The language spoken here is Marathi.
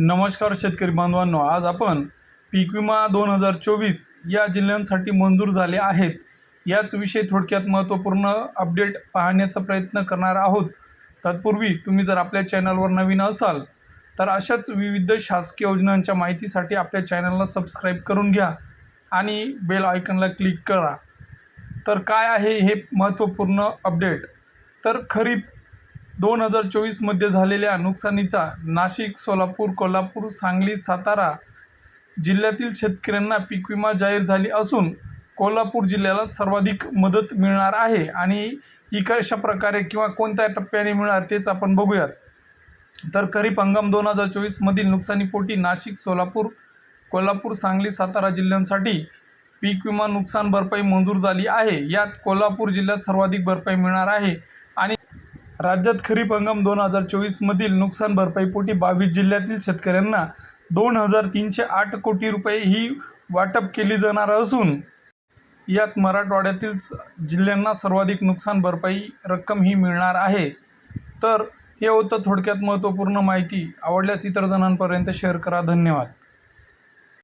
नमस्कार शेतकरी बांधवांनो आज आपण पीक विमा दोन हजार चोवीस या जिल्ह्यांसाठी मंजूर झाले आहेत. याच विषयी थोडक्यात महत्त्वपूर्ण अपडेट पाहण्याचा प्रयत्न करणार आहोत. तत्पूर्वी तुम्ही जर आपल्या चॅनलवर नवीन असाल तर अशाच विविध शासकीय योजनांच्या माहितीसाठी आपल्या चॅनलला सबस्क्राईब करून घ्या आणि बेल आयकनला क्लिक करा. तर काय आहे हे महत्त्वपूर्ण अपडेट? तर खरीप दोन हजार चोवीसमध्ये झालेल्या नुकसानीचा नाशिक सोलापूर कोल्हापूर सांगली सातारा जिल्ह्यातील शेतकऱ्यांना पीक विमा जाहीर झाली असून कोल्हापूर जिल्ह्याला सर्वाधिक मदत मिळणार आहे आणि ही कशा प्रकारे किंवा कोणत्या टप्प्याने मिळणार तेच आपण बघूयात. तर खरीप हंगाम दोन हजार चोवीसमधील नुकसानीपोटी नाशिक सोलापूर कोल्हापूर सांगली सातारा जिल्ह्यांसाठी पीक विमा नुकसान भरपाई मंजूर झाली आहे. यात कोल्हापूर जिल्ह्यात सर्वाधिक भरपाई मिळणार आहे आणि राज्यात खरीप हंगाम दोन हजार चोवीसमधील नुकसान भरपाईपोटी बावीस जिल्ह्यातील शेतकऱ्यांना दोन हजार तीनशे आठ कोटी रुपये ही वाटप केली जाणार असून यात मराठवाड्यातील स- जिल्ह्यांना सर्वाधिक नुकसान भरपाई रक्कम ही मिळणार आहे. तर हे होतं थोडक्यात महत्त्वपूर्ण माहिती. आवडल्यास इतर जणांपर्यंत शेअर करा. धन्यवाद.